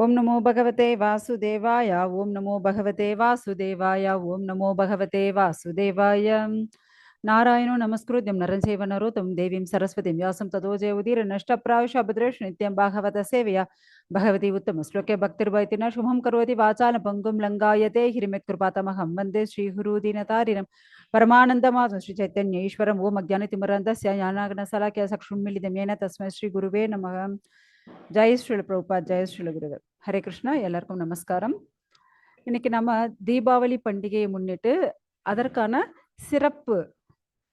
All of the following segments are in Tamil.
ओम नमो भगवते वासुदेवाय, ओम नमो भगवते वासुदेवाय, ओम नमो भगवते वासुदेवाय। नारायण नमस्कृत नरंजीवनो तम देवी सरस्वती व्यास तदोजे उदीर नष्ट प्रावश भद्रेश निगवत सेवय। भगवती उत्तम श्लोके भक्तिर्वैतिर शुभम करोति वाचाल पंगुम लंगाते हम वंदे श्रीगुरुदीनता परमानंदमाज श्री चैतन्यश्वर ओम अज्ञानतिमरंद यानागन सलाख्य सक्षुमिलिदेन तस्म श्री गुरव नम। जय श्रील प्रभुपा जय श्रील गुरुदेव। ஹரே கிருஷ்ணா எல்லாருக்கும் நமஸ்காரம். இன்னைக்கு நம்ம தீபாவளி பண்டிகையை முன்னிட்டு அதற்கான சிறப்பு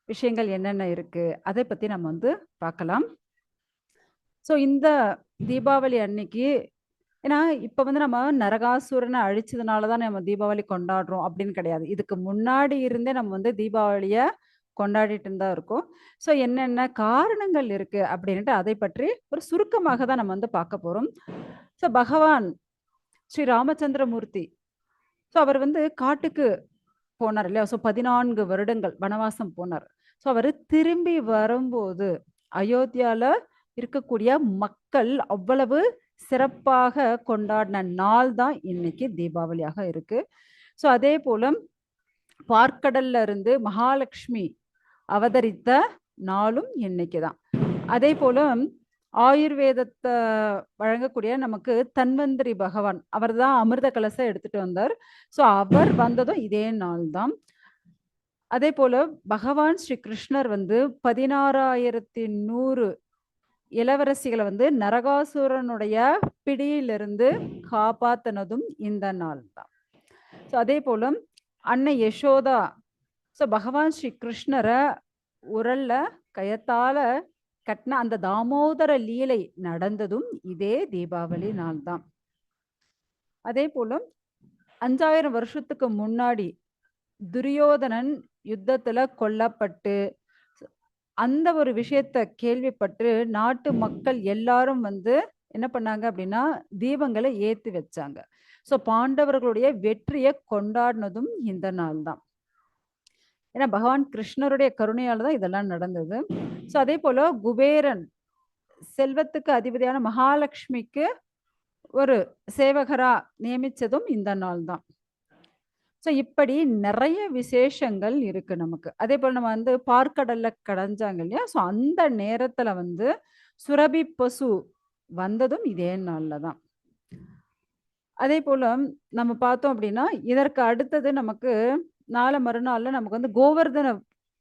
விஷயங்கள் என்னென்ன இருக்கு அதை பத்தி நம்ம வந்து பார்க்கலாம். ஸோ இந்த தீபாவளி அன்னைக்கு ஏன்னா இப்போ வந்து நம்ம நரகாசுரனை அழிச்சதுனால தான் நம்ம தீபாவளி கொண்டாடுறோம் அப்படின்னு கிடையாது. இதுக்கு முன்னாடி இருந்தே நம்ம வந்து தீபாவளியை கொண்டாடிட்டு தான் இருக்கோம். ஸோ என்னென்ன காரணங்கள் இருக்கு அப்படின்ட்டு அதை பற்றி ஒரு சுருக்கமாக தான் நம்ம வந்து பார்க்க போறோம். ஸோ பகவான் ஸ்ரீ ராமச்சந்திரமூர்த்தி ஸோ அவர் வந்து காட்டுக்கு போனார் இல்லையா? ஸோ பதினான்கு வருடங்கள் வனவாசம் போனார். ஸோ அவர் திரும்பி வரும்போது அயோத்தியால இருக்கக்கூடிய மக்கள் அவ்வளவு சிறப்பாக கொண்டாடின நாள் தான் இன்னைக்கு தீபாவளியாக இருக்கு. ஸோ அதே போல பார்க்கடல்ல இருந்து மகாலட்சுமி அவதரித்த நாளும் இன்னைக்கு தான் அதே போல ஆயுர்வேதத்தை வழங்கக்கூடிய நமக்கு தன்வந்திரி பகவான் அவர் தான் அமிர்த கலசை எடுத்துட்டு வந்தார். ஸோ அவர் வந்ததும் இதே நாள் தான் அதே போல பகவான் ஸ்ரீ கிருஷ்ணர் வந்து பதினாறாயிரத்தி நூறு இளவரசிகளை வந்து நரகாசுரனுடைய பிடியிலிருந்து காப்பாத்தினதும் இந்த நாள் தான் ஸோ அதே போல அன்னை யசோதா ஸோ பகவான் ஸ்ரீ கிருஷ்ணரை உரல்ல கயத்தால கட்டின அந்த தாமோதர லீலை நடந்ததும் இதே தீபாவளி நாள் தான் அதே போல அஞ்சாயிரம் வருஷத்துக்கு முன்னாடி துரியோதனன் யுத்தத்துல கொல்லப்பட்டு அந்த ஒரு விஷயத்த கேள்விப்பட்டு நாட்டு மக்கள் எல்லாரும் வந்து என்ன பண்ணாங்க அப்படின்னா தீபங்களை ஏத்தி வச்சாங்க. ஸோ பாண்டவர்களுடைய வெற்றியை கொண்டாடினதும் இந்த நாள் தான் ஏன்னா பகவான் கிருஷ்ணருடைய கருணையால் தான் இதெல்லாம் நடந்தது. ஸோ அதே போல் குபேரன் செல்வத்துக்கு அதிபதியான மகாலட்சுமிக்கு ஒரு சேவகரா நியமித்ததும் இந்த நாள் தான் ஸோ இப்படி நிறைய விசேஷங்கள் இருக்கு நமக்கு. அதே போல் நம்ம வந்து பார்க்கடல்ல கடைஞ்சாங்க இல்லையா? ஸோ அந்த நேரத்தில் வந்து சுரபி பசு வந்ததும் இதே நாளில் தான் அதே போல் நம்ம பார்த்தோம் அப்படின்னா இதற்கு அடுத்தது நமக்கு நாளை மறுநாள்ல நமக்கு வந்து கோவர்தன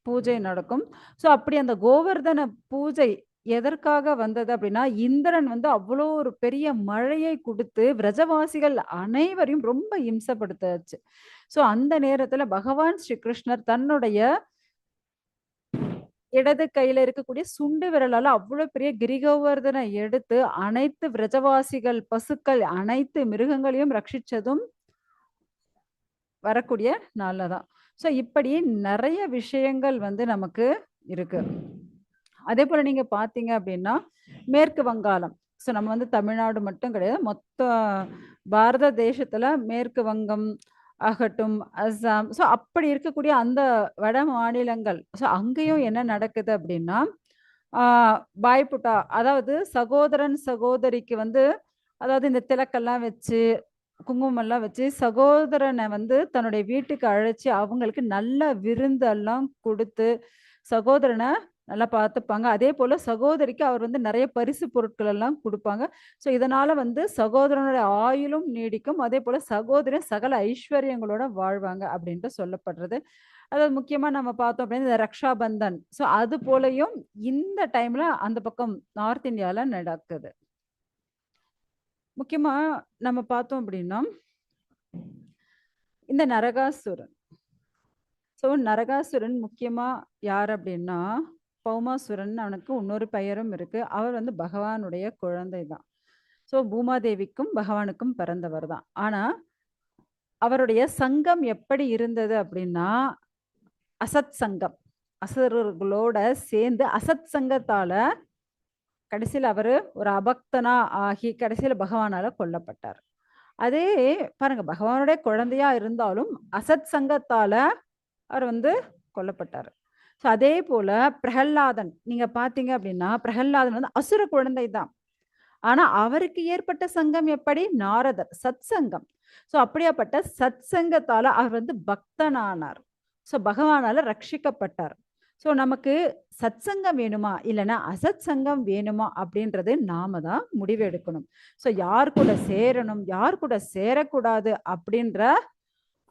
பூஜை நடக்கும். ஸோ அப்படி அந்த கோவர்தன பூஜை எதற்காக வந்தது அப்படின்னா இந்திரன் வந்து அவ்வளோ ஒரு பெரிய மழையை கொடுத்து விரஜவாசிகள் அனைவரையும் ரொம்ப இம்சப்படுத்தாச்சு. ஸோ அந்த நேரத்துல பகவான் ஸ்ரீ கிருஷ்ணர் தன்னுடைய இடது கையில இருக்கக்கூடிய சுண்டு விரலால அவ்வளவு பெரிய கிரிகோவர்தனை எடுத்து அனைத்து விரஜவாசிகள் பசுக்கள் அனைத்து மிருகங்களையும் ரட்சிச்சதும் வரக்கூடிய நாளில் தான். ஸோ இப்படி நிறைய விஷயங்கள் வந்து நமக்கு இருக்கு. அதே போல் நீங்கள் பார்த்தீங்க அப்படின்னா மேற்கு வங்காளம். ஸோ நம்ம வந்து தமிழ்நாடு மட்டும் கிடையாது. மொத்த பாரத தேசத்தில் மேற்கு வங்கம் ஆகட்டும் அஸ்ஸாம். ஸோ அப்படி இருக்கக்கூடிய அந்த வட மாநிலங்கள். ஸோ அங்கேயும் என்ன நடக்குது அப்படின்னா பாய்புட்டா அதாவது சகோதரன் சகோதரிக்கு வந்து அதாவது இந்த திலக்கெல்லாம் வச்சு குங்குமம்லாம் வச்சு சகோதரனை வந்து தன்னுடைய வீட்டுக்கு அழைச்சி அவங்களுக்கு நல்ல விருந்தெல்லாம் கொடுத்து சகோதரனை நல்லா பார்த்துப்பாங்க. அதே போல சகோதரிக்கு அவர் வந்து நிறைய பரிசு பொருட்கள் எல்லாம் கொடுப்பாங்க. ஸோ இதனால வந்து சகோதரனுடைய ஆயுளும் நீடிக்கும். அதே போல சகோதரன் சகல ஐஸ்வர்யங்களோட வாழ்வாங்க அப்படின்ட்டு சொல்லப்படுறது. அதாவது முக்கியமா நம்ம பார்த்தோம் அப்படின்னா இந்த ரக்ஷாபந்தன். ஸோ அது போலயும் இந்த டைம்ல அந்த பக்கம் நார்த் இந்தியால நடக்குது. முக்கியமா நம்ம பார்த்தோம் அப்படின்னா இந்த நரகாசுரன். ஸோ நரகாசுரன் முக்கியமா யார் அப்படின்னா பௌமாசுரன் அவனுக்கு இன்னொரு பெயரும் இருக்கு. அவர் வந்து பகவானுடைய குழந்தை தான். ஸோ பூமாதேவிக்கும் பகவானுக்கும் பிறந்தவர் தான். ஆனா அவருடைய சங்கம் எப்படி இருந்தது அப்படின்னா அசத் சங்கம். அசுரர்களோட சேர்ந்து அசத் சங்கத்தால கடைசியில் அவர் ஒரு அபக்தனா ஆகி கடைசியில் பகவானால் கொல்லப்பட்டார். அதே பாருங்க பகவானுடைய குழந்தையா இருந்தாலும் அசத் சங்கத்தால அவர் வந்து கொல்லப்பட்டார். ஸோ அதே போல பிரகல்லாதன் நீங்க பாத்தீங்க அப்படின்னா பிரகல்லாதன் வந்து அசுர குழந்தை தான். ஆனா அவருக்கு ஏற்பட்ட சங்கம் எப்படி? நாரதர் சத் சங்கம் ஸோ அப்படியாப்பட்ட சத் சங்கத்தால அவர் வந்து பக்தனானார். ஸோ பகவானால ரட்சிக்கப்பட்டார். ஸோ நமக்கு சத் சங்கம் வேணுமா? இல்லைன்னா அசத் சங்கம் வேணுமா? அப்படின்றது நாம தான் முடிவு எடுக்கணும். யார் கூட சேரணும் யார் கூட சேரக்கூடாது அப்படின்ற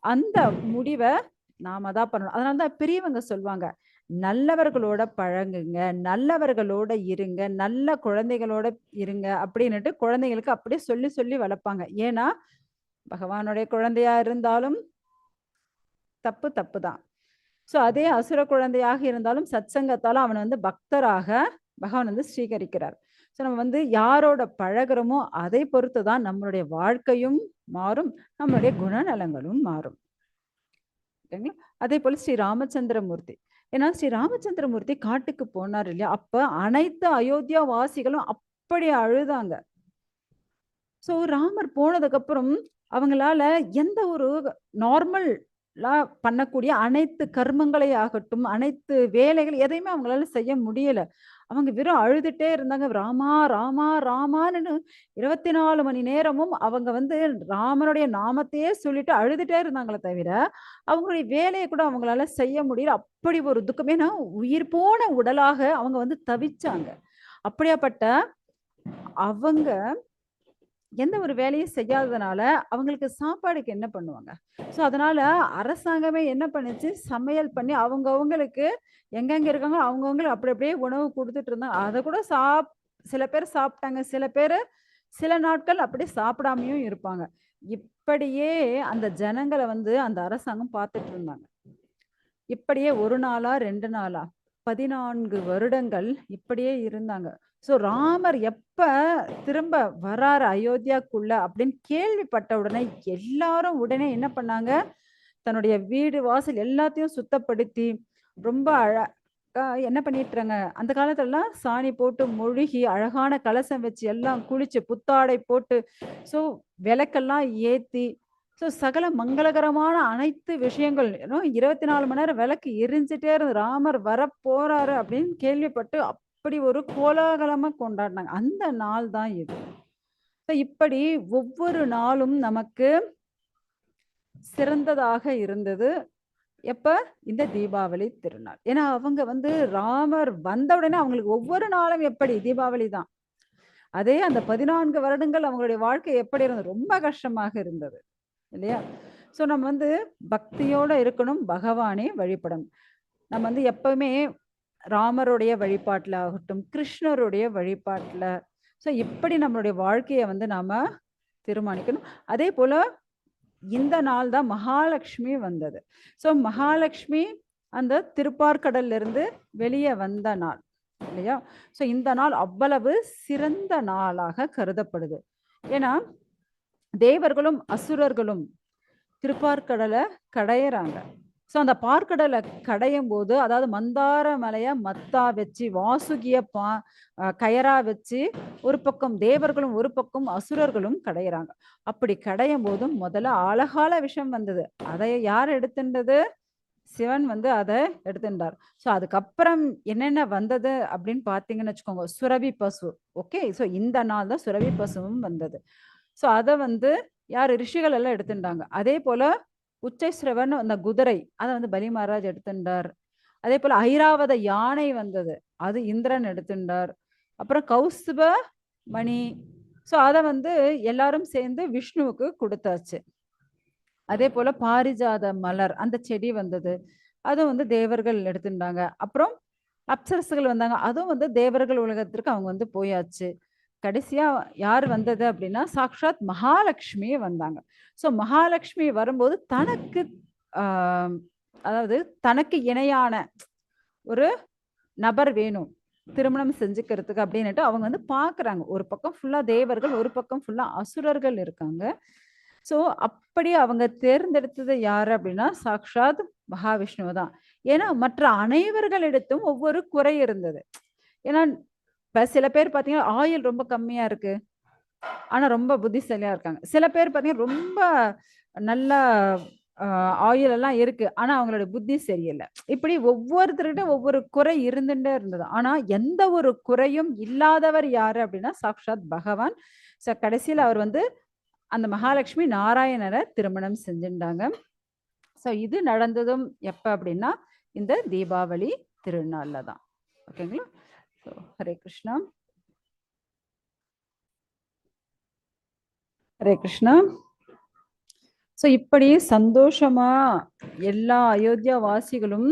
அந்த முடிவை நாம தான் பண்ணணும். அதனால தான் பெரியவங்க சொல்லுவாங்க நல்லவர்களோட பழங்குங்க நல்லவர்களோட இருங்க நல்ல குழந்தைகளோட இருங்க அப்படின்னுட்டு குழந்தைங்களுக்கு அப்படியே சொல்லி சொல்லி வளர்ப்பாங்க. ஏன்னா பகவானுடைய குழந்தையா இருந்தாலும் தப்பு தப்பு தான். ஸோ அதே அசுர குழந்தையாக இருந்தாலும் சத்சங்கத்தால அவனை வந்து பக்தராக பகவான் வந்து ஸ்வீகரிக்கிறார். ஸோ நம்ம வந்து யாரோட பழகுறோமோ அதை பொறுத்து தான் நம்மளுடைய வாழ்க்கையும் மாறும் நம்மளுடைய குணநலங்களும் மாறும். ஓகேங்களா அதே போல ஸ்ரீ ராமச்சந்திரமூர்த்தி. ஏன்னா ஸ்ரீ ராமச்சந்திரமூர்த்தி காட்டுக்கு போனார் இல்லையா? அப்ப அனைத்து அயோத்தியா வாசிகளும் அப்படி அழுதாங்க. சோ ராமர் போனதுக்கு அப்புறம் அவங்களால எந்த ஒரு நார்மல் பண்ணக்கூடிய அனைத்து கர்மங்களை ஆகட்டும் அனைத்து வேலைகள் எதையுமே அவங்களால செய்ய முடியல. அவங்க வெறும் அழுதுட்டே இருந்தாங்க. ராமா ராமா ராமான்னு இருபத்தி நாலு மணி நேரமும் அவங்க வந்து ராமனுடைய நாமத்தையே சொல்லிட்டு அழுதுட்டே இருந்தாங்களே தவிர அவங்களுடைய வேலையை கூட அவங்களால செய்ய முடியல. அப்படி ஒரு துக்கம். ஏன்னா உயிர் போன உடலாக அவங்க வந்து தவிச்சாங்க. அப்படியாப்பட்ட அவங்க எந்த ஒரு வேலையும் செய்யாததுனால அவங்களுக்கு சாப்பாடுக்கு என்ன பண்ணுவாங்க? ஸோ அதனால அரசாங்கமே என்ன பண்ணுச்சு? சமையல் பண்ணி அவங்கவுங்களுக்கு எங்கெங்க இருக்காங்க அவங்கவுங்களுக்கு அப்படி அப்படியே உணவு கொடுத்துட்டு இருந்தாங்க. அதை கூட சாப் சில பேர் சாப்பிட்டாங்க. சில பேர் சில நாட்கள் அப்படி சாப்பிடாமையும் இருப்பாங்க. இப்படியே அந்த ஜனங்களை வந்து அந்த அரசாங்கம் பார்த்துட்டு இருந்தாங்க. இப்படியே ஒரு நாளா ரெண்டு நாளா பதினான்கு வருடங்கள் இப்படியே இருந்தாங்க. ஸோ ராமர் எப்ப திரும்ப வராரு அயோத்தியாக்குள்ள அப்படின்னு கேள்விப்பட்ட உடனே எல்லாரும் உடனே என்ன பண்ணாங்க? தன்னுடைய வீடு வாசல் எல்லாத்தையும் சுத்தப்படுத்தி ரொம்ப அழ என்ன பண்ணிட்டுறாங்க அந்த காலத்துலலாம் சாணி போட்டு மொழுகி அழகான கலசம் வச்சு எல்லாம் குளிச்சு புத்தாடை போட்டு ஸோ விளக்கெல்லாம் ஏற்றி ஸோ சகல மங்களகரமான அனைத்து விஷயங்கள் இருபத்தி நாலு மணி நேரம் விளக்கு எரிஞ்சிட்டே இருந்து ராமர் வர போறாரு அப்படின்னு கேள்விப்பட்டு அப்படி ஒரு கோலாகலமா கொண்டாடினாங்க. அந்த நாள் தான் இது. இப்படி ஒவ்வொரு நாளும் நமக்கு சிறந்ததாக இருந்தது. எப்ப? இந்த தீபாவளி திருநாள். ஏன்னா அவங்க வந்து ராமர் வந்த உடனே அவங்களுக்கு ஒவ்வொரு நாளும் எப்படி? தீபாவளி தான். அதே அந்த பதினான்கு வருடங்கள் அவங்களுடைய வாழ்க்கை எப்படி இருந்தது? ரொம்ப கஷ்டமாக இருந்தது. இல்லையா? ஸோ நம்ம வந்து பக்தியோடு இருக்கணும் பகவானே வழிபடணும். நம்ம வந்து எப்பவுமே ராமருடைய வழிபாட்டில் ஆகட்டும் கிருஷ்ணருடைய வழிபாட்டில் ஸோ இப்படி நம்மளுடைய வாழ்க்கையை வந்து நாம் தீர்மானிக்கணும். அதே போல் இந்த நாள் தான் மகாலட்சுமி வந்தது. ஸோ மகாலட்சுமி அந்த திருப்பார்கடல்லிருந்து வெளியே வந்த நாள் இல்லையா? ஸோ இந்த நாள் அவ்வளவு சிறந்த நாளாக கருதப்படுது. ஏன்னா தேவர்களும் அசுரர்களும் திருப்பார்கடலை கடையிறாங்க. ஸோ அந்த பார்க்கடலை கடையும் போது அதாவது மந்தார மலையை மத்தா வச்சு வாசுகிய பா கயரா வச்சு ஒரு பக்கம் தேவர்களும் ஒரு பக்கம் அசுரர்களும் கடையிறாங்க. அப்படி கடையும் போதும் முதல்ல அழகால விஷம் வந்தது. அதை யார் எடுத்துன்றது? சிவன் வந்து அதை எடுத்துட்டார் ஸோ அதுக்கப்புறம் என்னென்ன வந்தது அப்படின்னு பார்த்தீங்கன்னு வச்சுக்கோங்க. சுரபி பசு. ஓகே ஸோ இந்த நாள் தான் சுரபி பசுவும் வந்தது. ஸோ அதை வந்து யார்? ரிஷிகள் எல்லாம் எடுத்துட்டாங்க. அதே போல உச்சைஸ்ரவன் அந்த குதிரை அதை வந்து பலி மகாராஜ் எடுத்துட்டார். அதே போல ஐராவத யானை வந்தது அது இந்திரன் எடுத்துட்டார். அப்புறம் கௌஸ்துப மணி. ஸோ அதை வந்து எல்லாரும் சேர்ந்து விஷ்ணுவுக்கு கொடுத்தாச்சு. அதே போல பாரிஜாத மலர் அந்த செடி வந்தது. அதுவும் வந்து தேவர்கள் எடுத்துட்டாங்க. அப்புறம் அப்சரசுகள் வந்தாங்க. அதுவும் வந்து தேவர்கள் உலகத்திற்கு அவங்க வந்து போயாச்சு. கடைசியாக யார் வந்தது அப்படின்னா சாக்ஷாத் மகாலட்சுமியே வந்தாங்க. ஸோ மகாலட்சுமி வரும்போது தனக்கு அதாவது தனக்கு இணையான ஒரு நபர் வேணும். திருமணம் செஞ்சுக்கிறதுக்கு அப்படின்னுட்டு அவங்க வந்து பார்க்குறாங்க ஒரு பக்கம் ஃபுல்லாக தேவர்கள் ஒரு பக்கம் ஃபுல்லாக அசுரர்கள் இருக்காங்க. ஸோ அப்படி அவங்க தேர்ந்தெடுத்தது யார் அப்படின்னா சாக்ஷாத் மகாவிஷ்ணு தான் ஏன்னா மற்ற அனைவர்களிடத்தும் ஒவ்வொரு குறை இருந்தது. ஏன்னா இப்போ சில பேர் பார்த்தீங்கன்னா ஆயில் ரொம்ப கம்மியாக இருக்குது ஆனால் ரொம்ப புத்திசாலியாக இருக்காங்க. சில பேர் பார்த்தீங்கன்னா ரொம்ப நல்லா ஆயில் எல்லாம் இருக்கு. ஆனா அவங்களோட புத்தி சரியில்லை. இப்படி ஒவ்வொருத்தர்கிட்ட ஒவ்வொரு குறை இருந்துட்டே இருந்தது. ஆனா எந்த ஒரு குறையும் இல்லாதவர் யாரு அப்படின்னா சாக்ஷாத் பகவான். ஸோ கடைசியில் அவர் வந்து அந்த மகாலட்சுமி நாராயணரை திருமணம் செஞ்சுட்டாங்க. ஸோ இது நடந்ததும் எப்போ அப்படின்னா இந்த தீபாவளி திருநாளில் தான் ஓகேங்களா? So, Hare Krishna Hare Krishna so இப்படி சந்தோஷமா எல்லா அயோத்தியா வாசிகளும்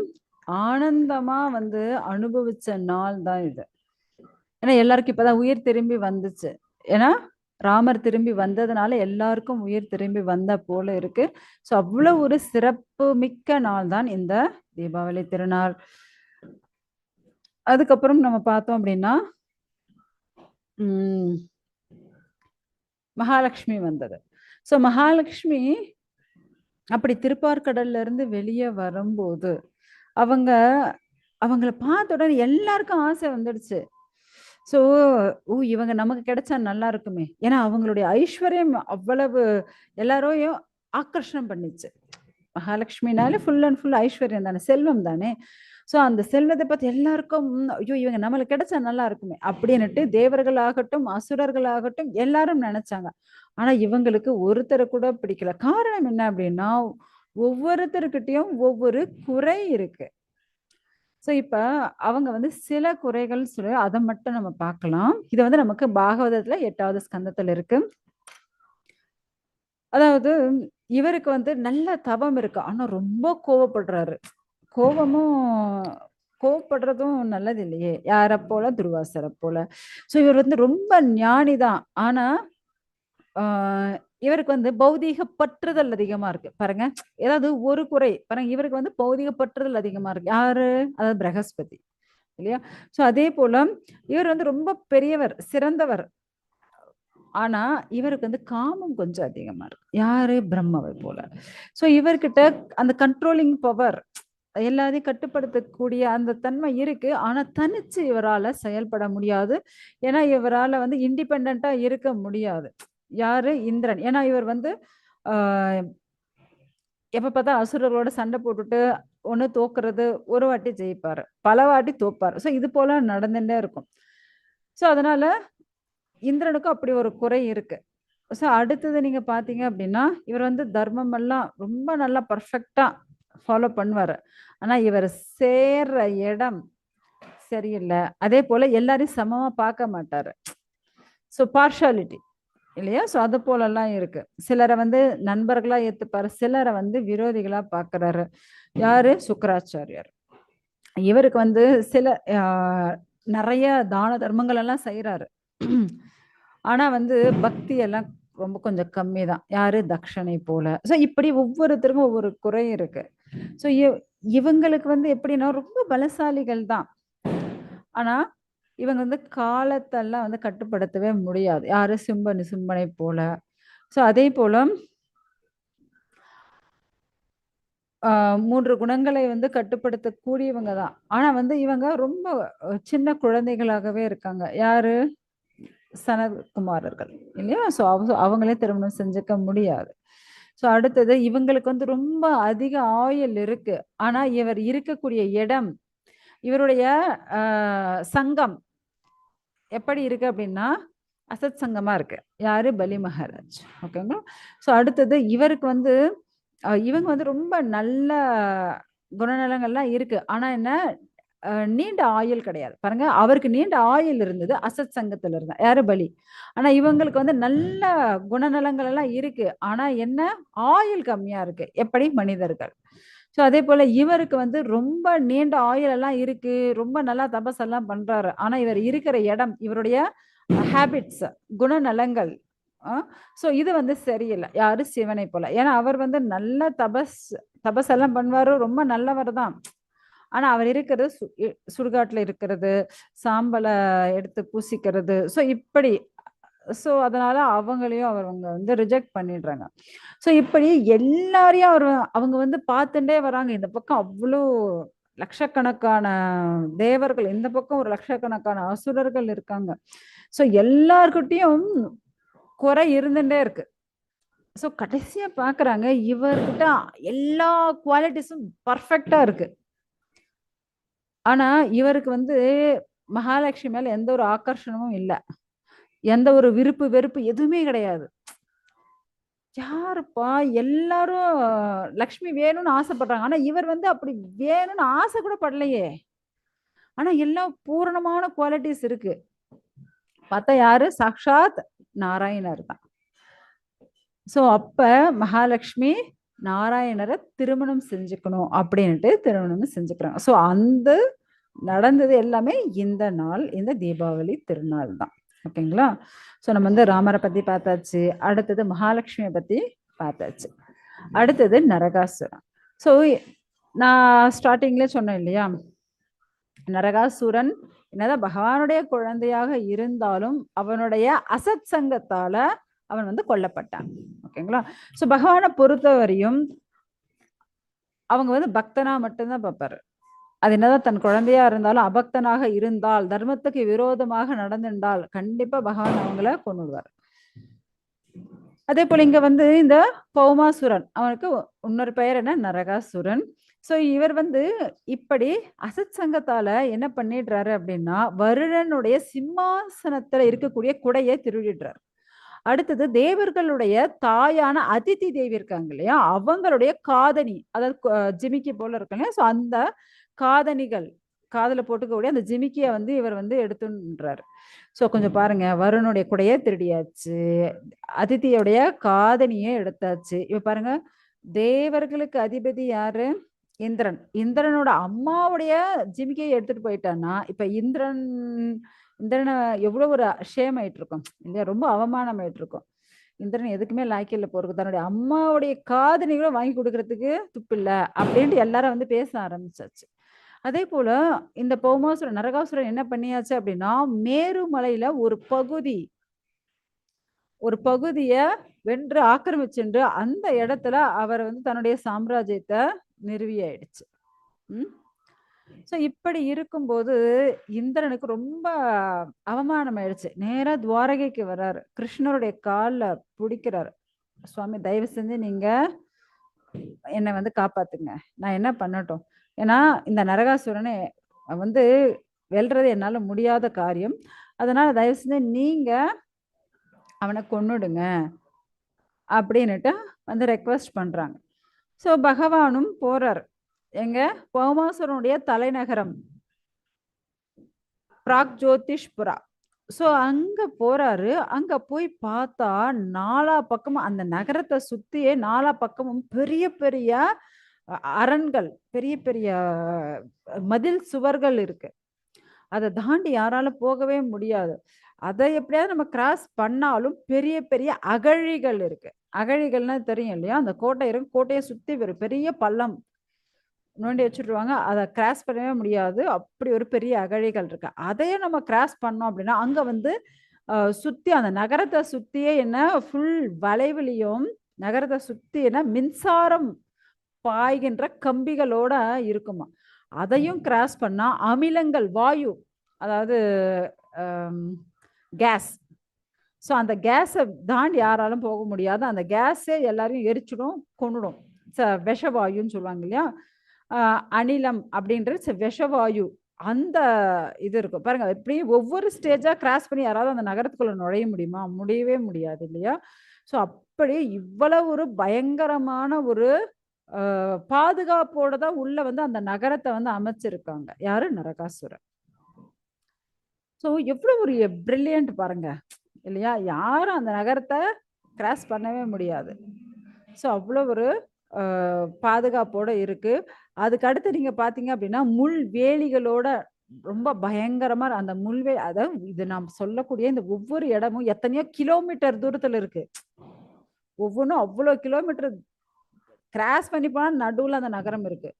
ஆனந்தமா வந்து அனுபவிச்ச நாள் தான் இது. ஏன்னா எல்லாருக்கும் இப்பதான் உயிர் திரும்பி வந்துச்சு. ஏன்னா ராமர் திரும்பி வந்ததுனால எல்லாருக்கும் உயிர் திரும்பி வந்த போல இருக்கு. ஸோ அவ்வளவு ஒரு சிறப்பு மிக்க நாள் தான் இந்த தீபாவளி திருநாள். அதுக்கப்புறம் நம்ம பார்த்தோம் அப்படின்னா மகாலட்சுமி வந்தது. ஸோ மகாலட்சுமி அப்படி திருப்பார்கடல்ல இருந்து வெளியே வரும்போது அவங்க அவங்கள பார்த்த உடனே எல்லாருக்கும் ஆசை வந்துடுச்சு. ஸோ ஓ இவங்க நமக்கு கிடைச்சா நல்லா இருக்குமே. ஏன்னா அவங்களுடைய ஐஸ்வர்யம் அவ்வளவு எல்லாரையும் ஆக்கர்ஷணம் பண்ணிச்சு. மகாலட்சுமினாலே ஃபுல் அண்ட் ஃபுல் ஐஸ்வர்யம் தானே செல்வம் தானே. ஸோ அந்த செல்வத்தை பார்த்து எல்லாருக்கும் ஐயோ இவங்க நம்மளுக்கு கிடைச்சா நல்லா இருக்குமே அப்படின்னுட்டு தேவர்களாகட்டும் அசுரர்களாகட்டும் எல்லாரும் நினைச்சாங்க. ஆனா இவங்களுக்கு ஒருத்தரை கூட பிடிக்கல. காரணம் என்ன அப்படின்னா ஒவ்வொருத்தருக்கிட்டையும் ஒவ்வொரு குறை இருக்கு. ஸோ இப்ப அவங்க வந்து சில குறைகள் சொல்லி அதை மட்டும் நம்ம பார்க்கலாம். இது வந்து நமக்கு பாகவதத்துல எட்டாவது ஸ்கந்தத்துல இருக்கு. அதாவது இவருக்கு வந்து நல்ல தவம் இருக்கு. ஆனா ரொம்ப கோவப்படுறாரு. கோபமும் கோவப்படுறதும் நல்லது இல்லையே யாரை போல? துருவாசரை போல. ஸோ இவர் வந்து ரொம்ப ஞானி தான் ஆனா ஆஹ் இவருக்கு வந்து பௌதீக பற்றுதல் அதிகமா இருக்கு. பாருங்க. ஏதாவது ஒரு குறை. பாருங்க இவருக்கு வந்து பௌதீக பற்றுதல் அதிகமா இருக்கு. யாரு? அதாவது பிரகஸ்பதி. இல்லையா? சோ அதே போல இவர் வந்து ரொம்ப பெரியவர் சிறந்தவர். ஆனா இவருக்கு வந்து காமம் கொஞ்சம் அதிகமா இருக்கு. யாரு? பிரம்மவை போல. சோ இவர்கிட்ட அந்த கண்ட்ரோலிங் பவர் எல்லாத்தையும் கட்டுப்படுத்தக்கூடிய அந்த தன்மை இருக்கு. ஆனா தனிச்சு இவரால செயல்பட முடியாது. ஏன்னா இவரால வந்து இண்டிபெண்டா இருக்க முடியாது. யாரு? இந்திரன். ஏன்னா இவர் வந்து ஆஹ் எப்ப பார்த்தா அசுரர்களோட சண்டை போட்டுட்டு ஒண்ணு தோக்குறது ஒரு வாட்டி ஜெயிப்பாரு. பல வாட்டி தோப்பாரு. ஸோ இது போல நடந்துட்டே இருக்கும். ஸோ அதனால இந்திரனுக்கும் அப்படி ஒரு குறை இருக்கு. ஸோ அடுத்தது நீங்க பாத்தீங்க அப்படின்னா இவர் வந்து தர்மம் எல்லாம் ரொம்ப நல்லா பர்ஃபெக்டா ஃபாலோ பண்ணுவார். ஆனால் இவர் சேர்ற இடம் சரியில்லை. அதே போல் எல்லாரையும் சமமாக பார்க்க மாட்டார். ஸோ பார்ஷாலிட்டி இல்லையா? ஸோ அது போலலாம் இருக்குது சிலரை வந்து நண்பர்களாக ஏற்றுப்பார் சிலரை வந்து விரோதிகளாக பார்க்குறாரு யார்? சுக்கராச்சாரியார். இவருக்கு வந்து சில நிறைய தான தர்மங்கள் எல்லாம் செய்கிறாரு ஆனால் வந்து பக்தி எல்லாம் ரொம்ப கொஞ்சம் கம்மி தான். யாரு? தக்ஷனை போல. ஸோ இப்படி ஒவ்வொருத்தருக்கும் ஒவ்வொரு குறை இருக்கு. ஸோ இவங்களுக்கு வந்து எப்படின்னா ரொம்ப பலசாலிகள் தான். ஆனா இவங்க வந்து காலத்தெல்லாம் வந்து கட்டுப்படுத்தவே முடியாது. யாரு? சிம்ப சிம்பனை போல. ஸோ அதே போல மூன்று குணங்களை வந்து கட்டுப்படுத்தக்கூடியவங்க தான். ஆனா வந்து இவங்க ரொம்ப சின்ன குழந்தைகளாகவே இருக்காங்க. யாரு? சனத்குமாரர்கள் இல்லையா? ஸோ அவங்களே திருமணம் செஞ்சுக்க முடியாது. ஸோ அடுத்தது இவங்களுக்கு வந்து ரொம்ப அதிக ஆயுள் இருக்கு. ஆனா இவர் இருக்கக்கூடிய இடம் இவருடைய சங்கம் எப்படி இருக்கு அப்படின்னா அசத் சங்கமா இருக்கு. யாரு? பலி மகாராஜ். ஓகேங்களா ஸோ அடுத்தது இவருக்கு வந்து இவங்க வந்து ரொம்ப நல்ல குணநலங்கள்லாம் இருக்கு. ஆனா என்ன? நீண்ட ஆயுள் கிடையாது. பாருங்க அவருக்கு நீண்ட ஆயுள் இருந்தது அசத் சங்கத்துல இருந்தா யாரு பலி ஆனா இவங்களுக்கு வந்து நல்ல குணநலங்கள் எல்லாம் இருக்கு. ஆனா என்ன? ஆயுள் கம்மியா இருக்கு. எப்படி? மனிதர்கள். ஸோ அதே போல இவருக்கு வந்து ரொம்ப நீண்ட ஆயுள் எல்லாம் இருக்கு. ரொம்ப நல்லா தபஸ் எல்லாம் பண்றாரு. ஆனா இவர் இருக்கிற இடம் இவருடைய ஹேபிட்ஸ் குணநலங்கள் ஸோ இது வந்து சரியில்லை. யாரு? சிவனை போல. ஏன்னா அவர் வந்து நல்ல தபஸ் தபஸ் எல்லாம் பண்ணுவாரு. ரொம்ப நல்லவர் தான். ஆனா அவர் இருக்கிறது சு இ- சுடுகாட்டுல இருக்கிறது சாம்பலை எடுத்து பூசிக்கிறது. ஸோ இப்படி ஸோ அதனால அவங்களையும் அவங்க வந்து ரிஜெக்ட் பண்ணிடுறாங்க. ஸோ இப்படி எல்லாரையும் அவர் அவங்க வந்து பார்த்துட்டே வராங்க. இந்த பக்கம் அவ்வளோ லட்சக்கணக்கான தேவர்கள் இந்த பக்கம் ஒரு லட்சக்கணக்கான அசுரர்கள் இருக்காங்க. ஸோ எல்லார்கிட்டையும் குறை இருந்துட்டே இருக்கு. ஸோ கடைசியா பார்க்குறாங்க இவர்கிட்ட எல்லா குவாலிட்டிஸும் பர்ஃபெக்ட்டா இருக்கு. ஆனா, இவருக்கு வந்து மகாலட்சுமி மேல எந்த ஒரு ஆக்கர்ஷணமும் இல்லை எந்த ஒரு விருப்பு, வெறுப்பு எதுவுமே கிடையாது. யாருப்பா எல்லாரும் லக்ஷ்மி வேணும்னு ஆசைப்படுறாங்க. ஆனா, இவர் வந்து அப்படி வேணும்னு ஆசை கூட படலையே! ஆனா, எல்லாம் பூரணமான குவாலிட்டிஸ் இருக்கு. பார்த்தா யாரு? சாக்ஷாத் நாராயணர் தான். ஸோ, அப்ப மகாலட்சுமி நாராயணரை திருமணம் செஞ்சுக்கணும் அப்படின்ட்டு திருமணம் செஞ்சுக்கிறாங்க. ஸோ, அந்த நடந்தது எல்லாமே இந்த நாள், இந்த தீபாவளி திருநாள் தான். ஓகேங்களா? ஸோ, நம்ம வந்து ராமரை பத்தி பார்த்தாச்சு. அடுத்தது மகாலட்சுமியை பத்தி பார்த்தாச்சு. அடுத்தது நரகாசுரன். ஸோ, நான் ஸ்டார்டிங்ல சொன்னேன் இல்லையா? நரகாசுரன் என்னதான் பகவானுடைய குழந்தையாக இருந்தாலும், அவனுடைய அசத் சங்கத்தால அவன் வந்து கொல்லப்பட்டான். ஓகேங்களா? ஸோ, பகவானை பொறுத்தவரையும் அவங்க வந்து பக்தனா மட்டும் தான் பார்ப்பாரு. அது என்னதான் தன் குழந்தையா இருந்தாலும், அபக்தனாக இருந்தால், தர்மத்துக்கு விரோதமாக நடந்திருந்தால், கண்டிப்பா பகவான் அவங்கள அதே போல இங்க வந்து இந்த பௌமாசுரன், அவனுக்கு இன்னொரு பெயர் என்ன? நரகாசுரன். ஸோ, இவர் வந்து இப்படி அசத் சங்கத்தால என்ன பண்ணிடுறாரு அப்படின்னா, வருடனுடைய சிம்மாசனத்துல இருக்கக்கூடிய குடையை திருடிடுறார். அடுத்தது தேவர்களுடைய தாயான அதிதி தேவி இருக்காங்க இல்லையா? அவங்களுடைய காதணி, அதாவது ஜிமிக்கி போல இருக்கும் இல்லையா? ஸோ, அந்த காதணிகள், காதுல போட்டுக்கக்கூடிய அந்த ஜிமிக்கிய வந்து இவர் வந்து எடுத்துன்றாரு. ஸோ, கொஞ்சம் பாருங்க. வருணுடைய குடைய திருடியாச்சு. அதிதியுடைய காதணிய எடுத்தாச்சு. இப்ப பாருங்க, தேவர்களுக்கு அதிபதி யாரு? இந்திரன். இந்திரனோட அம்மாவுடைய ஜிமிக்கிய எடுத்துட்டு போயிட்டான்னா, இப்ப இந்திரன் இந்திரனை எவ்வளோ ஒரு ஷேம் ஆயிட்டுருக்கும். இல்லையா? ரொம்ப அவமானம் ஆயிட்டுருக்கும். இந்திரன் எதுக்குமே லாயக்கு போறதுக்கு தன்னுடைய அம்மாவுடைய காதணிகள வாங்கி கொடுக்கறதுக்கு துப்பில்லை அப்படின்ட்டு எல்லாரும் வந்து பேச ஆரம்பிச்சாச்சு. அதே போல இந்த பௌமாசுரன், நரகாசுரன் என்ன பண்ணியாச்சு அப்படின்னா, மேருமலையில ஒரு பகுதி ஒரு பகுதியை வென்று ஆக்கிரமிச்சென்று அந்த இடத்துல அவர் வந்து தன்னுடைய சாம்ராஜ்யத்தை நிறுவியாயிடுச்சு. ம். ஸோ, இப்படி இருக்கும்போது இந்திரனுக்கு ரொம்ப அவமானம் ஆயிடுச்சு. நேரா துவாரகைக்கு வர்றாரு கிருஷ்ணருடைய காலில் பிடிக்கிறாரு சுவாமி தயவு செஞ்சு நீங்க என்னை வந்து காப்பாத்துங்க. நான் என்ன பண்ணட்டும்? ஏன்னா, இந்த நரகாசுரனை வந்து வெல்றது என்னால முடியாத காரியம். அதனால தயவு செஞ்சு நீங்க அவனை கொன்னுடுங்க. அப்படின்னுட்டு வந்து ரெக்வெஸ்ட் பண்றாங்க. ஸோ, பகவானும் போறாரு. எங்க? பௌமாசுரனுடைய தலைநகரம். பிராக் ஜோதிஷ்புரா ஸோ, அங்க போறாரு. அங்க போய் பார்த்தா, நாலா பக்கமும் அந்த நகரத்தை சுத்தியே நாலா பக்கமும் பெரிய பெரிய அரண்கள், பெரிய பெரிய மதில் சுவர்கள் இருக்கு. அதை தாண்டி யாராலும் போகவே முடியாது. அதை எப்படியாவது நம்ம கிராஸ் பண்ணாலும் பெரிய பெரிய அகழிகள் இருக்கு. அகழிகள்னா தெரியும் இல்லையா? அந்த கோட்டை இருக்கு. கோட்டையை சுத்தி பெரிய பள்ளம் நோண்டி வச்சுருவாங்க. அத கிராஸ் பண்ணவே முடியாது. அப்படி ஒரு பெரிய அகழிகள் இருக்கு. அதையும் நம்ம கிராஸ் பண்ணோம் அப்படின்னா, அங்க வந்து சுத்தி அந்த நகரத்த சுத்தியே என்ன ஃபுல் வளைவுலயும், நகரத்த சுத்தி என்ன மின்சாரம் பாய்கின்ற கம்பிகளோட இருக்குமாம். அதையும் கிராஸ் பண்ணா அமிலங்கள், வாயு அதாவது கேஸ். ஸோ, அந்த கேஸ தாண்டி யாராலும் போக முடியாது. அந்த கேஸே எல்லாரையும் எரிச்சுடும், கொன்னுடும். ச விஷவாயுன்னு சொல்லுவாங்க இல்லையா? அனிலம் அப்படின்றது விஷவாயு. அந்த இது இருக்கும். பாருங்க இப்படி ஒவ்வொரு ஸ்டேஜாக கிராஸ் பண்ணி யாராவது அந்த நகரத்துக்குள்ள நுழைய முடியுமா? முடியவே முடியாது இல்லையா? ஸோ, அப்படி இவ்வளவு ஒரு பயங்கரமான ஒரு பாதுகாப்போட தான் உள்ள வந்து அந்த நகரத்தை வந்து அமைச்சிருக்காங்க. யாரு? நரகாசுரன். ஸோ, எவ்வளோ ஒரு பிரில்லியன்ட் பாருங்க. இல்லையா? யாரும் அந்த நகரத்தை கிராஸ் பண்ணவே முடியாது. ஸோ, அவ்வளோ ஒரு பாதுகாப்போடு இருக்குது அதுக்கு அடுத்து பார்த்தீங்க அப்படின்னா, முள் வேலிகளோட ரொம்ப பயங்கரமாக அந்த முள்வே அதாவது இது நாம் சொல்லக்கூடிய இந்த ஒவ்வொரு இடமும் எத்தனையோ கிலோமீட்டர் தூரத்தில் இருக்கு. ஒவ்வொன்றும் அவ்வளோ கிலோமீட்டர் கிராஸ் பண்ணி போனால் நடுவில் அந்த நகரம் இருக்கு.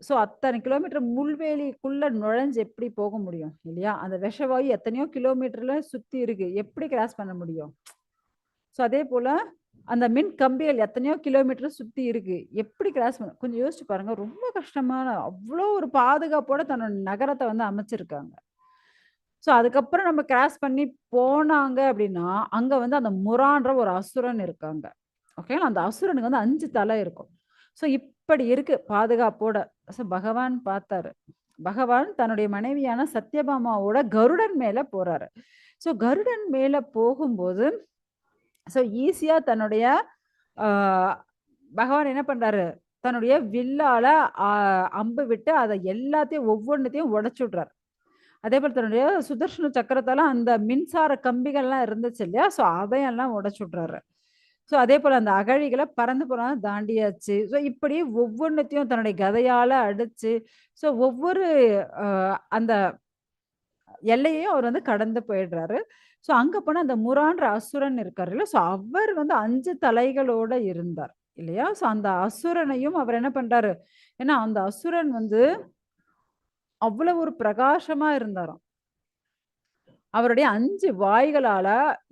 ஸோ, அத்தனை கிலோமீட்டர் முள்வேலிக்குள்ளே நுழைஞ்சு எப்படி போக முடியும்? இல்லையா? அந்த விஷவாயு எத்தனையோ கிலோமீட்டரில் சுற்றி இருக்கு. எப்படி கிராஸ் பண்ண முடியும்? ஸோ, அதே போல் அந்த மின் கம்பிகள் எத்தனையோ கிலோமீட்டர் சுற்றி இருக்கு. எப்படி கிராஸ் பண்ண கொஞ்சம் யோசிச்சு பாருங்க. ரொம்ப கஷ்டமான அவ்வளோ ஒரு பாதுகாப்போட தன்னோட நகரத்தை வந்து அமைச்சிருக்காங்க. ஸோ, அதுக்கப்புறம் நம்ம கிராஸ் பண்ணி போனாங்க அப்படின்னா, அங்கே வந்து அந்த முரான்ற ஒரு அசுரன் இருக்காங்க. ஓகேங்களா? அந்த அசுரனுக்கு வந்து அஞ்சு தலை இருக்கும். ஸோ இப்படி இருக்கு பாதுகாப்போட. ஸோ பகவான் பார்த்தாரு. பகவான் தன்னுடைய மனைவியான சத்யபாமாவோட கருடன் மேலே போறாரு. ஸோ கருடன் மேலே போகும்போது, ஸோ ஈஸியாக தன்னுடைய பகவான் என்ன பண்ணுறாரு தன்னுடைய வில்லால அம்பு விட்டு அதை எல்லாத்தையும் ஒவ்வொன்னத்தையும் விட்றாரு அதே போல் தன்னுடைய சுதர்ஷன சக்கரத்தால அந்த மின்சார கம்பிகள்லாம் இருந்துச்சு இல்லையா? ஸோ அதையெல்லாம் உடைச்சு விட்றாரு ஸோ அதேபோல அந்த அகழிகளை பறந்து புறம் தாண்டியாச்சு. ஸோ இப்படி ஒவ்வொன்றத்தையும் தன்னுடைய கதையால் அடித்து ஸோ ஒவ்வொரு அந்த எல்லையையும் அவர் வந்து கடந்து போயிடுறாரு. ஸோ அங்கே போனால் அந்த முரான்ற அசுரன் இருக்காருல்ல, ஸோ அவர் வந்து அஞ்சு தலைகளோட இருந்தார். இல்லையா? ஸோ அந்த அசுரனையும் அவர் என்ன பண்ணுறாரு ஏன்னா அந்த அசுரன் வந்து அவ்வளோ ஒரு பிரகாசமாக இருந்தாராம். அவருடைய அஞ்சு வாய்களால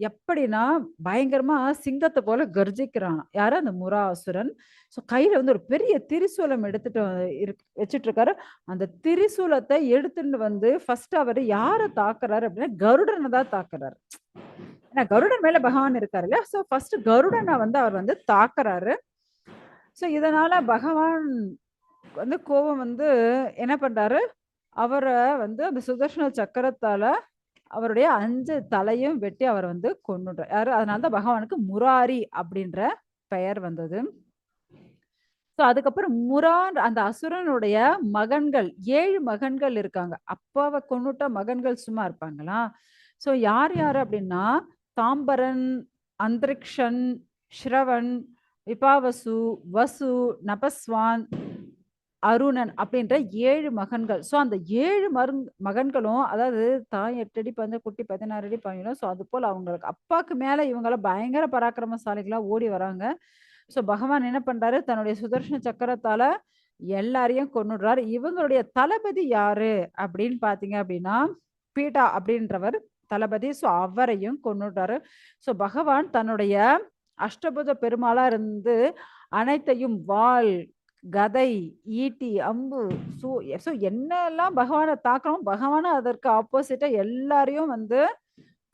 எப்படின்னா, பயங்கரமா சிங்கத்தை போல கர்ஜிக்கிறான் யாரு? அந்த முராசுரன் ஸோ கையில வந்து ஒரு பெரிய திரிசூலம் எடுத்துட்டு இருக் வச்சுட்டுருக்காரு. அந்த திரிசூலத்தை எடுத்துட்டு வந்து ஃபர்ஸ்ட் அவரு யாரை தாக்குறாரு அப்படின்னா, கருடனை தான் தாக்குறாரு. ஏன்னா கருடன் மேல பகவான் இருக்காரு இல்லையா? ஸோ ஃபர்ஸ்ட் கருடனை வந்து அவர் வந்து தாக்குறாரு. ஸோ இதனால பகவான் வந்து கோவம் வந்து என்ன பண்றாரு? அவரை வந்து அந்த சுதர்ஷன சக்கரத்தால அவருடைய அஞ்சு தலையும் வெட்டி அவர் வந்து கொன்னுட்டார். யாரு? அதனால தான் பகவானுக்கு முராரி அப்படின்ற பெயர் வந்தது. ஸோ அதுக்கப்புறம் முரான் அந்த அசுரனுடைய மகன்கள் ஏழு மகன்கள் இருக்காங்க. அப்பாவை கொண்டுட்ட மகன்கள் சும்மா இருப்பாங்களா? ஸோ யார் யார் அப்படின்னா, தாம்பரன், அந்தரிக்ஷன், ஸ்ரவன், விபாவசு, வசு, நபஸ்வான், அருணன் அப்படின்ற ஏழு மகன்கள். ஸோ அந்த ஏழு மருங் மகன்களும் அதாவது தாய் எட்டு அடி பாய்ஞ்சா குட்டி 16 அடி பாயும். ஸோ அது போல் அவங்களுக்கு அப்பாவுக்கு மேலே இவங்களாம் பயங்கர பராக்கிரமசாலிகளாக ஓடி வராங்க. ஸோ பகவான் என்ன பண்ணுறாரு தன்னுடைய சுதர்ஷன சக்கரத்தால் எல்லாரையும் கொண்டுடுறாரு இவங்களுடைய தளபதி யாரு? அப்படின்னு பார்த்தீங்க அப்படின்னா, பீட்டா அப்படின்றவர் தளபதி. ஸோ அவரையும் கொண்டுடுறாரு ஸோ பகவான் தன்னுடைய அஷ்டபுஜ பெருமாளாக இருந்து அனைத்தையும் வாள், கதை, ஈட்டி, அம்பு, ஸோ ஸோ என்னெல்லாம் பகவானை தாக்கணும், பகவானை அதற்கு ஆப்போசிட்டா எல்லாரையும் வந்து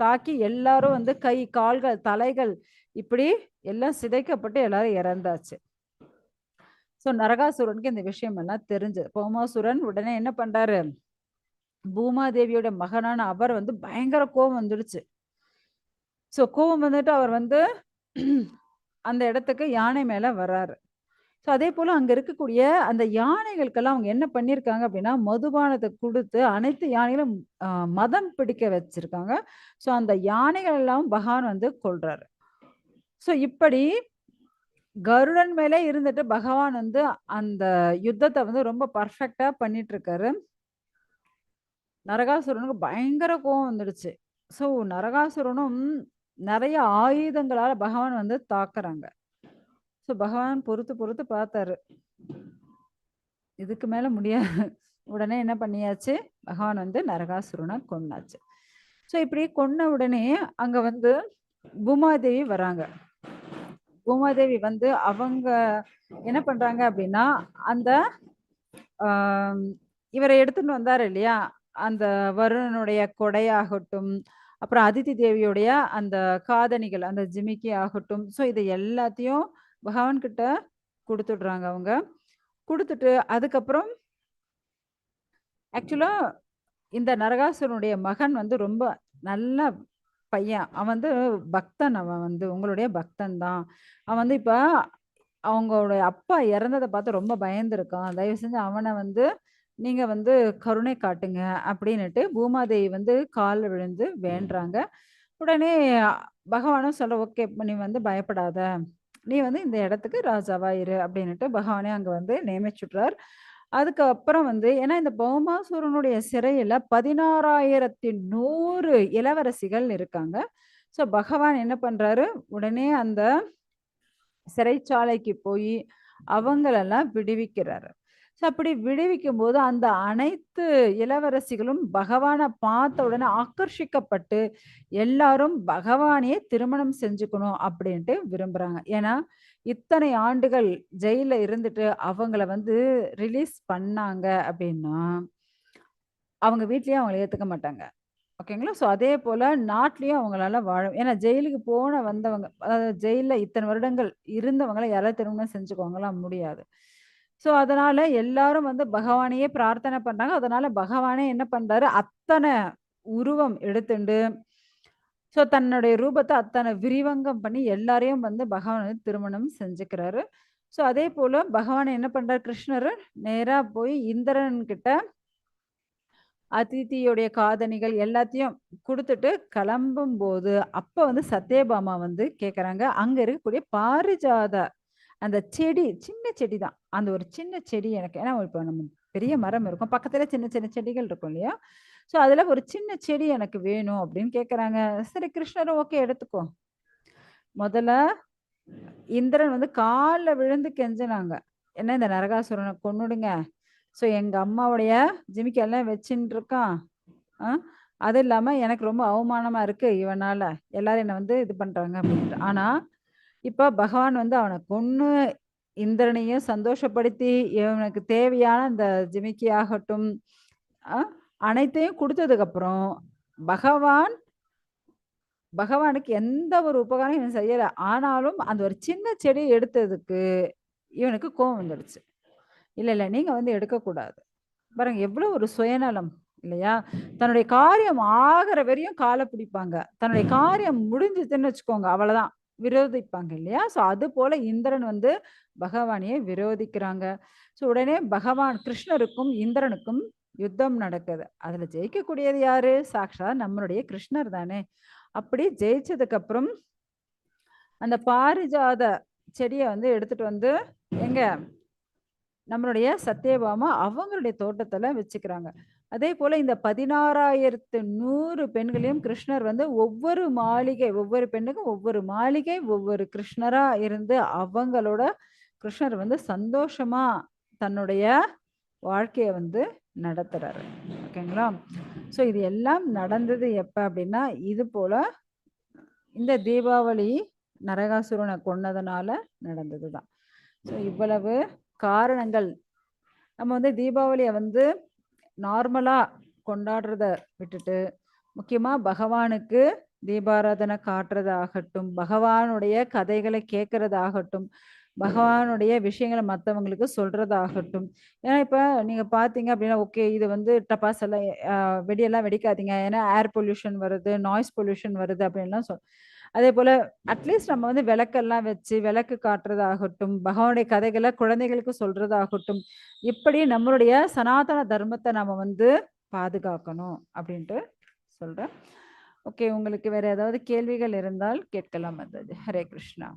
தாக்கி எல்லாரும் வந்து கை, கால்கள், தலைகள் இப்படி எல்லாம் சிதைக்கப்பட்டு எல்லாரும் இறந்தாச்சு. ஸோ நரகாசுரனுக்கு இந்த விஷயம் எல்லாம் தெரிஞ்சது. பௌமாசுரன் உடனே என்ன பண்றாரு? பூமாதேவியோட மகனான அவர் வந்து பயங்கர கோபம் வந்துடுச்சு. ஸோ கோவம் வந்துட்டு அவர் வந்து அந்த இடத்துக்கு யானை மேல வர்றாரு. ஸோ அதே போல் அங்கே இருக்கக்கூடிய அந்த யானைகளுக்கெல்லாம் அவங்க என்ன பண்ணியிருக்காங்க அப்படின்னா, மதுபானத்தை கொடுத்து அனைத்து யானைகளும் மதம் பிடிக்க வச்சிருக்காங்க. ஸோ அந்த யானைகள் எல்லாம் பகவான் வந்து கொள்றாரு ஸோ இப்படி கருடன் மேலே இருந்துட்டு பகவான் வந்து அந்த யுத்தத்தை வந்து ரொம்ப பர்ஃபெக்டாக பண்ணிட்டு இருக்காரு. நரகாசுரனுக்கு பயங்கர கோவம் வந்துடுச்சு. ஸோ நரகாசுரனும் நிறைய ஆயுதங்களால் பகவான் வந்து தாக்குறாங்க. ஸோ பகவான் பொறுத்து பொறுத்து பார்த்தாரு. இதுக்கு மேல முடியாது. உடனே என்ன பண்ணியாச்சு? பகவான் வந்து நரகாசுரனை கொன்னாச்சு. ஸோ இப்படி கொன்ன உடனே அங்க வந்து பூமாதேவி வராங்க. பூமாதேவி வந்து அவங்க என்ன பண்றாங்க அப்படின்னா, அந்த இவரை எடுத்துட்டு வந்தாரு இல்லையா? அந்த வருணனுடைய கொடையாகட்டும், அப்புறம் அதித்தி தேவியுடைய அந்த காதணிகள், அந்த ஜிமிக்கி ஆகட்டும், ஸோ இதை எல்லாத்தையும் பகவான் கிட்ட குடுத்துடுறாங்க அவங்க. குடுத்துட்டு அதுக்கப்புறம் ஆக்சுவலா இந்த நரகாசுரனுடைய மகன் வந்து ரொம்ப நல்ல பையன். அவன் வந்து பக்தன் அவன் வந்து உங்களுடைய பக்தன் தான். அவன் வந்து இப்ப அவங்களுடைய அப்பா இறந்தத பார்த்து ரொம்ப பயந்துருக்கான். தயவு செஞ்சு அவன வந்து நீங்க வந்து கருணை காட்டுங்க அப்படின்னுட்டு பூமாதேவி வந்து கால்ல விழுந்து வேண்டுறாங்க. உடனே பகவானும் சொல்ல ஓகே நீ வந்து பயப்படாத. நீ வந்து இந்த இடத்துக்கு ராஜாவா இரு அப்படின்னுட்டு பகவானே அங்க வந்து நியமிச்சுட்றார் அதுக்கப்புறம் வந்து ஏன்னா இந்த பௌமாசூரனுடைய சிறையில 16,100 இளவரசிகள் இருக்காங்க. ஸோ பகவான் என்ன பண்றாரு? உடனே அந்த சிறைச்சாலைக்கு போய் அவங்களெல்லாம் விடுவிக்கிறாரு. ஸோ அப்படி விடுவிக்கும் போது அந்த அனைத்து இளவரசிகளும் பகவானை பார்த்த உடனே ஆக்கர்ஷிக்கப்பட்டு எல்லாரும் பகவானையே திருமணம் செஞ்சுக்கணும் அப்படின்ட்டு விரும்புகிறாங்க ஏன்னா, இத்தனை ஆண்டுகள் ஜெயிலில் இருந்துட்டு அவங்கள வந்து ரிலீஸ் பண்ணாங்க அப்படின்னா, அவங்க வீட்லயே அவங்கள ஏற்றுக்க மாட்டாங்க. ஓகேங்களா? ஸோ அதே போல் நாட்டிலயும் அவங்களால வாழும் ஏன்னா ஜெயிலுக்கு போன வந்தவங்க, அதாவது ஜெயிலில் இத்தனை வருடங்கள் இருந்தவங்களை யாராவது திருமணம் செஞ்சுக்குவாங்களா? முடியாது. ஸோ அதனால எல்லாரும் வந்து பகவானையே பிரார்த்தனை பண்றாங்க. அதனால பகவானே என்ன பண்றாரு, அத்தனை உருவம் எடுத்துண்டு, ஸோ தன்னுடைய ரூபத்தை அத்தனை விரிவங்கம் பண்ணி எல்லாரையும் வந்து பகவான் திருமணம் செஞ்சுக்கிறாரு. ஸோ அதே போல பகவான் என்ன பண்றாரு கிருஷ்ணர் நேரா போய் இந்திரன் கிட்ட அதிதியுடைய காதணிகள் எல்லாத்தையும் கொடுத்துட்டு கிளம்பும் போது அப்ப வந்து சத்யபாமா வந்து கேட்குறாங்க அங்க இருக்கக்கூடிய பாரிஜாத அந்த செடி, சின்ன செடி தான். அந்த ஒரு சின்ன செடி எனக்கு ஏன்னா இப்போ நம்ம பெரிய மரம் இருக்கும். பக்கத்துல சின்ன சின்ன செடிகள் இருக்கும் இல்லையா? ஸோ அதுல ஒரு சின்ன செடி எனக்கு வேணும் அப்படின்னு கேட்குறாங்க சரி கிருஷ்ணரும் ஓகே எடுத்துக்கோ. முதல்ல இந்திரன் வந்து காலில் விழுந்து கெஞ்சினாங்க. என்ன இந்த நரகாசுரனை கொண்டுடுங்க ஸோ எங்கள் அம்மாவுடைய ஜிமிக்கெல்லாம் வச்சுன்னு இருக்கான். அது இல்லாமல் எனக்கு ரொம்ப அவமானமாக இருக்குது இவனால் எல்லாரும் என்னை வந்து இது பண்ணுறாங்க அப்படின்ட்டு. ஆனால் இப்போ பகவான் வந்து அவனை கொன்று இந்திரனையும் சந்தோஷப்படுத்தி, இவனுக்கு தேவையான அந்த ஜிமிக்கி ஆகட்டும், அனைத்தையும் கொடுத்ததுக்கப்புறம் பகவான் பகவானுக்கு எந்த ஒரு உபகாரம் இவன் செய்யலை ஆனாலும் அந்த ஒரு சின்ன செடி எடுத்ததுக்கு இவனுக்கு கோவம் வந்துடுச்சு. இல்ல, இல்ல நீங்க வந்து எடுக்கக்கூடாது. பாருங்க எவ்வளோ ஒரு சுயநலம் இல்லையா? தன்னுடைய காரியம் ஆகிற வரையும் கால பிடிப்பாங்க. தன்னுடைய காரியம் முடிஞ்சுதுன்னு வச்சுக்கோங்க, அவ்வளோதான் விரோதிப்பாங்க இல்லையா? ஸோ அது போல இந்திரன் வந்து பகவானையே விரோதிக்கிறாங்க. ஸோ உடனே பகவான் கிருஷ்ணருக்கும், இந்திரனுக்கும் யுத்தம் நடக்குது. அதில் ஜெயிக்கக்கூடியது யாரு? சாக்ஷா நம்மளுடைய கிருஷ்ணர் தானே! அப்படி ஜெயிச்சதுக்கப்புறம் அந்த பாரிஜாத செடியை வந்து எடுத்துட்டு வந்து எங்க? நம்மளுடைய சத்யபாமா அவங்களுடைய தோட்டத்தில் வச்சுக்கிறாங்க. அதே போல இந்த 16,100 பெண்களையும் கிருஷ்ணர் வந்து ஒவ்வொரு மாளிகை, ஒவ்வொரு பெண்ணுக்கும் ஒவ்வொரு மாளிகை, ஒவ்வொரு கிருஷ்ணரா இருந்து அவங்களோட கிருஷ்ணர் வந்து சந்தோஷமா தன்னுடைய வாழ்க்கையை வந்து நடத்துறாரு. ஓகேங்களா? ஸோ இது எல்லாம் நடந்தது எப்ப அப்படின்னா, இது போல இந்த தீபாவளி நரகாசுரனை கொன்னதுனால நடந்தது தான். ஸோ இவ்வளவு காரணங்கள். நம்ம வந்து தீபாவளியை வந்து நார்மலா கொண்டாடுறத விட்டுட்டு, முக்கியமா பகவானுக்கு தீபாராதனை காட்டுறதாகட்டும், பகவானுடைய கதைகளை கேட்கறதாகட்டும், பகவானுடைய விஷயங்கள மற்றவங்களுக்கு சொல்றதாகட்டும். ஏன்னா இப்போ நீங்க பார்த்தீங்க அப்படின்னா, ஓகே இது வந்து டப்பாஸ் எல்லாம் வெடியெல்லாம் வெடிக்காதீங்க. ஏன்னா ஏர் பொல்யூஷன் வருது, நாய்ஸ் பொல்யூஷன் வருது அப்படின்லாம் சொல் அதே போல் அட்லீஸ்ட் நம்ம வந்து விளக்கெல்லாம் வச்சு, விளக்கு காட்டுறதாகட்டும், பகவானுடைய கதைகளை குழந்தைகளுக்கு சொல்றதாகட்டும், இப்படி நம்மளுடைய சனாதன தர்மத்தை நம்ம வந்து பாதுகாக்கணும் அப்படின்ட்டு சொல்றேன். ஓகே உங்களுக்கு வேற ஏதாவது கேள்விகள் இருந்தால் கேட்கலாம் வந்தது ஹரே கிருஷ்ணா.